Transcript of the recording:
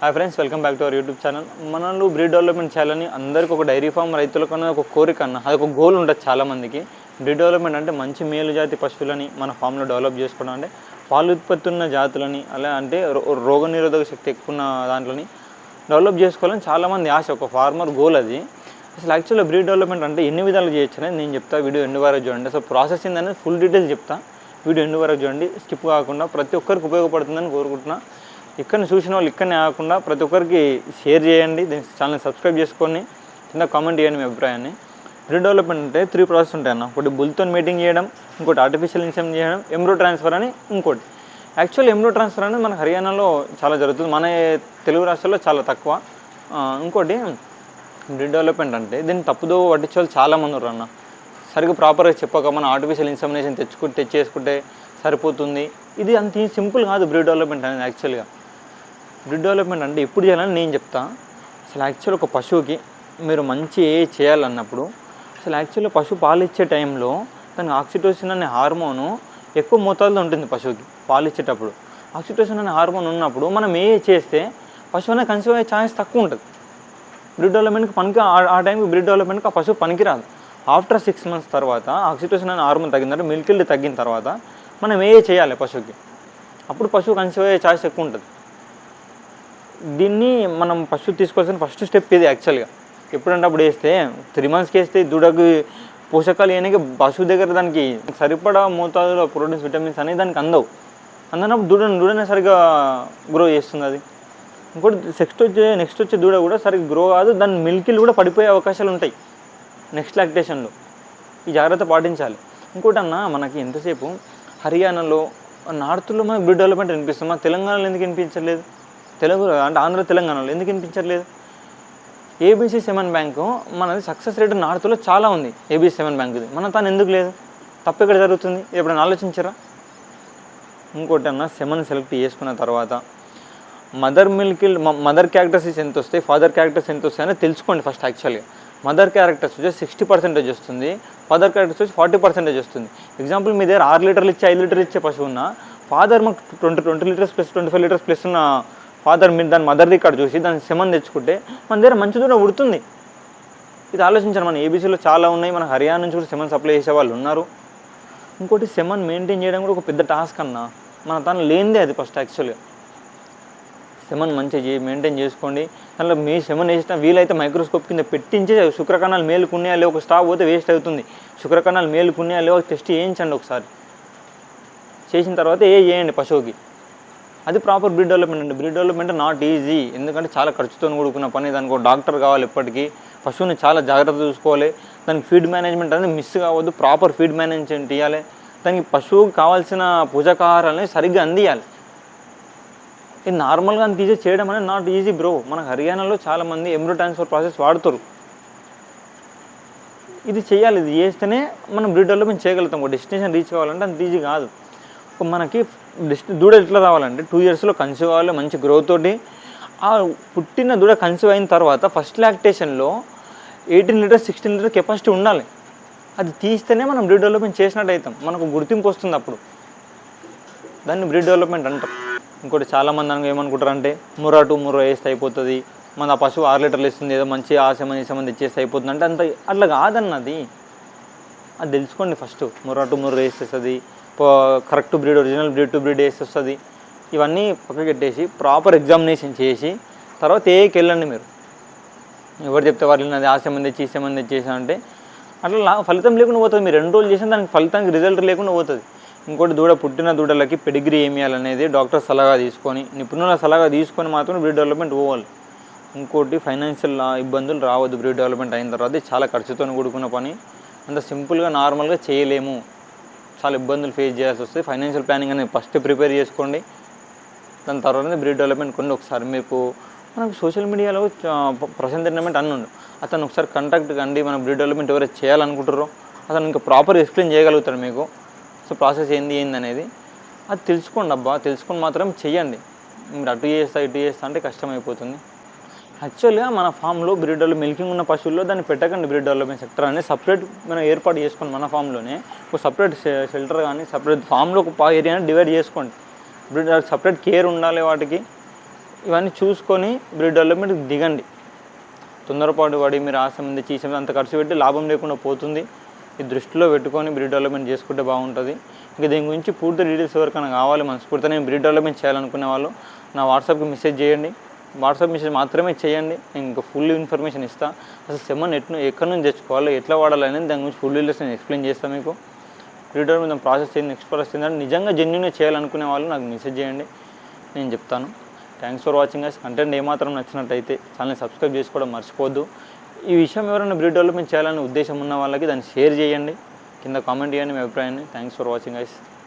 Hi friends welcome back to our YouTube channel మనల్ని breed development చేయాలని అందరికీ ఒక డైరీ ఫామ్ రైతులకన్నా ఒక కోరిక అన్న అది ఒక గోల్ ఉంటుంది చాలామందికి. బ్రీడ్ డెవలప్మెంట్ అంటే మంచి మేలు జాతి పశువులని మన ఫామ్లో డెవలప్ చేసుకోవడం అంటే పాలు ఉత్పత్తి ఉన్న జాతులని అలా అంటే రో రోగ నిరోధక శక్తి ఎక్కువ ఉన్న దాంట్లోని డెవలప్ చేసుకోవాలని చాలామంది ఆశ ఒక ఫార్మర్ గోల్ అది. అసలు యాక్చువల్గా బ్రీడ్ డెవలప్మెంట్ అంటే ఎన్ని విధాలు చేయొచ్చు అనేది నేను చెప్తా వీడియో ఎండు వరకు చూడండి. అసలు ప్రాసెస్ ఏందనేది ఫుల్ డీటెయిల్స్ చెప్తా వీడియో ఎండు వరకు చూడండి. స్కిప్ కాకుండా ప్రతి ఒక్కరికి ఉపయోగపడుతుందని కోరుకుంటున్నాను ఇక్కడ చూసిన వాళ్ళు ఇక్కడనే ఆగకుండా ప్రతి ఒక్కరికి షేర్ చేయండి దీని ఛానల్ సబ్స్క్రైబ్ చేసుకొని కింద కామెంట్ చేయండి మీ అభిప్రాయాన్ని. బ్రీడ్ డెవలప్మెంట్ అంటే త్రీ ప్రాసెస్ ఉంటాయి అన్న. ఒకటి బుల్తో మీటింగ్ చేయడం ఇంకోటి ఆర్టిఫిషియల్ ఇన్సెమ్ చేయడం ఎంబ్రో ట్రాన్స్ఫర్ అని ఇంకోటి. యాక్చువల్ ఎంబ్రో ట్రాన్స్ఫర్ అనేది మన హర్యానాలో చాలా జరుగుతుంది. మన తెలుగు రాష్ట్రాల్లో చాలా తక్కువ. ఇంకోటి బ్రీడ్ డెవలప్మెంట్ అంటే దీన్ని తప్పుదో పట్టించే వాళ్ళు చాలామంది ఉన్నారు అన్న. సరిగ్గా ప్రాపర్గా చెప్పక మనం ఆర్టిఫిషియల్ ఇన్సమినేషన్ తెచ్చుకుంటే తెచ్చేసుకుంటే సరిపోతుంది. ఇది అంత సింపుల్ కాదు బ్రీడ్ డెవలప్మెంట్ అనేది యాక్చువల్గా బ్రీడ్ డెవలప్మెంట్ అంటే ఎప్పుడు చేయాలని నేను చెప్తా. అసలు యాక్చువల్ ఒక పశువుకి మీరు మంచి ఏ చేయాలన్నప్పుడు అసలు యాక్చువల్గా పశువు పాలు ఇచ్చే టైంలో దానికి ఆక్సిటోసిన్ అనే హార్మోను ఎక్కువ మోతాదులో ఉంటుంది పశువుకి పాలు ఇచ్చేటప్పుడు. ఆక్సిటోసిన్ అనే హార్మోన్ ఉన్నప్పుడు మనం ఏ చేస్తే పశువు అనేది కన్సీవ్ అయ్యే ఛాన్స్ తక్కువ ఉంటుంది. బ్రీడ్ డెవలప్మెంట్కి పనికి ఆ- టైంకి బ్రీడ్ డెవలప్మెంట్కి ఆ పశువు పనికిరాదు. ఆఫ్టర్ సిక్స్ మంత్స్ తర్వాత ఆక్సిటోసిన్ అనే హార్మోన్ తగ్గిన తర్వాత మిల్క్ తగ్గిన తర్వాత మనం ఏ చేయాలి పశువుకి. అప్పుడు పశువు కన్సీవ్ అయ్యే ఛాన్స్ ఎక్కువ ఉంటుంది. దీన్ని మనం ఫస్ట్ తీసుకోవాల్సిన ఫస్ట్ స్టెప్ ఇది యాక్చువల్గా ఎప్పుడంటే అప్పుడు వేస్తే త్రీ మంత్స్కి వేస్తే దూడకు పోషకాలు ఏనికి పశువు దగ్గర దానికి సరిపడా మోతాదులో ప్రోటీన్స్ విటమిన్స్ అనేవి దానికి అందవు. అందనప్పుడు దూడ దూడనే సరిగా గ్రో చేస్తుంది అది. ఇంకోటి నెక్స్ట్ వచ్చే నెక్స్ట్ వచ్చే దూడ కూడా సరిగ్గా గ్రో కాదు దాని మిల్కిలు కూడా పడిపోయే అవకాశాలు ఉంటాయి. నెక్స్ట్ లాక్టేషన్లో ఈ జాగ్రత్త పాటించాలి. ఇంకోటి అన్న మనకి ఎంతసేపు హర్యానాలో నార్త్లో మనకి బ్రీడ్ డెవలప్మెంట్ వినిపిస్తుంది. మన తెలంగాణలో ఎందుకు వినిపించలేదు తెలుగు అంటే ఆంధ్ర తెలంగాణలో ఎందుకు వినిపించట్లేదు? ఏబీసీ సెవెన్ బ్యాంకు మనది సక్సెస్ రేట్ నార్త్లో చాలా ఉంది ఏబీసీ సెవెన్ బ్యాంకుది మన తాను ఎందుకు లేదు? తప్పు ఎక్కడ జరుగుతుంది? ఎప్పుడైనా ఆలోచించరా? ఇంకోటి అన్న సెమన్ సెలెక్ట్ చేసుకున్న తర్వాత మదర్ మిల్క్ మదర్ క్యారెక్టర్స్ ఎంత వస్తాయి ఫాదర్ క్యారెక్టర్స్ ఎంత వస్తాయి అనేది తెలుసుకోండి ఫస్ట్ యాక్చువల్గా మదర్ క్యారెక్టర్స్ వచ్చి సిక్స్టీ పర్సెంటేజ్ వస్తుంది ఫాదర్ క్యారెక్టర్స్ వచ్చి ఫార్టీ పర్సెంటేజ్ వస్తుంది. ఎగ్జాంపుల్ మీ దగ్గర ఆరు లీటర్లు ఇచ్చే ఐదు లీటర్లు ఇచ్చే పశువు ఉన్న ఫాదర్ మాకు twenty twenty litres plus twenty five litres plus ఉన్న ఫాదర్ మీరు దాని మదర్ రికార్డ్ చూసి దాని సెమన్ తెచ్చుకుంటే మన దగ్గర మంచి దూరం ఉడుతుంది. ఇది ఆలోచించాను మన. ఏబీసీలో చాలా ఉన్నాయి. మన హర్యానా నుంచి కూడా సెమన్ సప్లై చేసే వాళ్ళు ఉన్నారు. ఇంకోటి సెమన్ మెయింటైన్ చేయడం కూడా ఒక పెద్ద టాస్క్ అన్న. మన తను లేనిదే అది ఫస్ట్ యాక్చువల్గా. సెమన్ మంచిగా మెయింటైన్ చేసుకోండి. దాంట్లో మీ సెమన్ వేసిన వీలైతే మైక్రోస్కోప్ కింద పెట్టించి శుక్రకణాలు మేలుకున్నాయా లేవు ఒక స్టాప్ పోతే వేస్ట్ అవుతుంది. శుక్రకణాలు మేలుకున్నాయా లేవు టెస్ట్ చేయించండి ఒకసారి. చేసిన తర్వాత ఏ చేయండి పశువుకి. అది ప్రాపర్ బ్రీడ్ డెవలప్మెంట్ అండి. బ్రీడ్ డెవలప్మెంట్ నాట్ ఈజీ ఎందుకంటే చాలా ఖర్చుతో కూడుకున్న పని దానికి ఒక డాక్టర్ కావాలి ఎప్పటికీ పశువుని చాలా జాగ్రత్త చూసుకోవాలి. దానికి ఫీడ్ మేనేజ్మెంట్ అనేది మిస్ కావద్దు. ప్రాపర్ ఫీడ్ మేనేజ్మెంట్ ఇవ్వాలి దానికి పశువుకి కావాల్సిన పోషకాహారాలని సరిగ్గా అందియాలి. ఇది నార్మల్గా అంత ఈజీ చేయడం అనేది నాట్ ఈజీ బ్రో మన హర్యానాలో చాలామంది ఎంబ్రో ట్రాన్స్ఫర్ ప్రాసెస్ వాడుతారు ఇది చేయాలి. ఇది చేస్తేనే మనం బ్రీడ్ డెవలప్మెంట్ చేయగలుగుతాం. ఒక డెస్టినేషన్ రీచ్ కావాలంటే అంత ఈజీ కాదు. మనకి డెస్టి దూడ ఎట్లా రావాలంటే టూ ఇయర్స్లో కన్సీవ్ అవ్వాలి మంచి గ్రోత్ తోటి. ఆ పుట్టిన దూడ కన్సీవ్ అయిన తర్వాత first లాక్టేషన్లో eighteen litres sixteen litre capacity ఉండాలి. అది తీస్తేనే మనం బ్రీడ్ డెవలప్మెంట్ చేసినట్టు అవుతాం మనకు గుర్తింపు వస్తుంది అప్పుడు. దాన్ని బ్రీడ్ డెవలప్మెంట్ అంటాం. ఇంకోటి చాలామంది అనగా ఏమనుకుంటారంటే మురా టూ టు వేస్తే అయిపోతుంది. మన ఆ పశువు ఆరు లీటర్లు ఇస్తుంది ఏదో మంచి ఆశ మంది సంబంధి ఇచ్చేస్తే అయిపోతుంది. అంటే అంత అట్లా కాదన్నది. అది తెలుసుకోండి ఫస్ట్. ముర్రా టు ముర్రా వేసేస్తుంది. Correct breed original breed to breed వేసేస్తుంది. ఇవన్నీ పక్కకి పెట్టేసి ప్రాపర్ ఎగ్జామినేషన్ చేసి తర్వాత ఏకి వెళ్ళండి మీరు. ఎవరు చెప్తే వాళ్ళు అది ఆశమంది సంబంధి తెచ్చి అంటే అట్లా ఫలితం లేకుండా పోతుంది. మీరు రెండు రోజులు చేసిన దానికి ఫలితానికి రిజల్ట్ లేకుండా పోతుంది. ఇంకోటి దూడ పుట్టిన దూడలకి పెడిగ్రీ ఏమియాలనేది డాక్టర్ సలహా తీసుకొని నిపుణుల సలహా తీసుకొని మాత్రం బ్రీడ్ డెవలప్మెంట్ పోవాలి. ఇంకోటి ఫైనాన్షియల్ ఇబ్బందులు రావద్దు. బ్రీడ్ డెవలప్మెంట్ అయిన తర్వాత చాలా ఖర్చుతో కూడుకున్న పని. అంత సింపుల్గా నార్మల్గా చేయలేము. చాలా ఇబ్బందులు ఫేస్ చేయాల్సి వస్తుంది. ఫైనాన్షియల్ ప్లానింగ్ అనేది ఫస్ట్ ప్రిపేర్ చేసుకోండి. దాని తర్వాత బ్రీడ్ డెవలప్మెంట్ కొన్ని ఒకసారి మీకు మనకు సోషల్ మీడియాలో ప్రసెంట్ ఎంటర్మెంట్ అన్న ఉండు అతను ఒకసారి కాంటాక్ట్ కండి మనం బ్రీడ్ డెవలప్మెంట్ ఎవరైతే చేయాలనుకుంటారో అతను ఇంకా ప్రాపర్ ఎక్స్ప్లెయిన్ చేయగలుగుతాడు మీకు. సో ప్రాసెస్ ఏంది ఏంది అనేది. అది తెలుసుకోండి అబ్బా. తెలుసుకొని మాత్రం చేయండి మీరు అటు చేస్తా ఇటు చేస్తా అంటే కష్టమైపోతుంది. యాక్చువల్గా మన ఫామ్లో బ్రీడ్ డెవలప్ మిల్కింగ్ ఉన్న పశువుల్లో దాన్ని పెట్టకండి బ్రీడ్ డెవలప్మెంట్ సెక్టర్ అనేది సపరేట్ మనం ఏర్పాటు చేసుకోండి మన ఫామ్లోనే ఒక సపరేట్ షెల్టర్ కానీ సపరేట్ ఫామ్లో ఒక ఏరియాని డివైడ్ చేసుకోండి. బ్రీడ్ సపరేట్ కేర్ ఉండాలి వాటికి. ఇవన్నీ చూసుకొని బ్రీడ్ డెవలప్మెంట్ దిగండి. తొందరపాటు పడి మీరు ఆశ ఉంది చీసే అంత ఖర్చు పెట్టి లాభం లేకుండా పోతుంది. ఈ దృష్టిలో పెట్టుకొని బ్రీడ్ డెవలప్మెంట్ చేసుకుంటే బాగుంటుంది. ఇంకా దీని గురించి పూర్తి డీటెయిల్స్ ఎవరికైనా కావాలి మనస్ఫూర్తిగా నేను బ్రీడ్ డెవలప్మెంట్ చేయాలనుకునే వాళ్ళు నా వాట్సాప్కి మెసేజ్ చేయండి. వాట్సాప్ మెసేజ్ మాత్రమే చేయండి. నేను ఇంకా ఫుల్ ఇన్ఫర్మేషన్ ఇస్తాను అసలు సెమ్మన్ ఎట్ను ఎక్కడి నుంచి తెచ్చుకోవాలి ఎట్లా వాడాలనేది దాని గురించి ఫుల్ డీటెయిల్స్ నేను ఎక్స్ప్లెయిన్ చేస్తాను మీకు. ట్విట్టర్ డెవలప్మెంట్ ప్రాసెస్ చేయండి నెక్స్ట్ ప్రాసెస్ చేయండి నిజంగా జెన్యున్గా చేయాలనుకునే వాళ్ళు నాకు మెసేజ్ చేయండి. నేను చెప్తాను. Thanks for watching us content ఏమాత్రం నచ్చినట్టయితే ఛానల్ని సబ్స్క్రైబ్ చేసుకోవడం మర్చిపోద్దు ఈ విషయం ఎవరైనా బ్రీడ్ డెవలప్మెంట్ చేయాలనే ఉద్దేశం ఉన్న వాళ్ళకి దాన్ని షేర్ చేయండి. కింద కామెంట్ చేయండి మీ అభిప్రాయాన్ని. Thanks for watching ice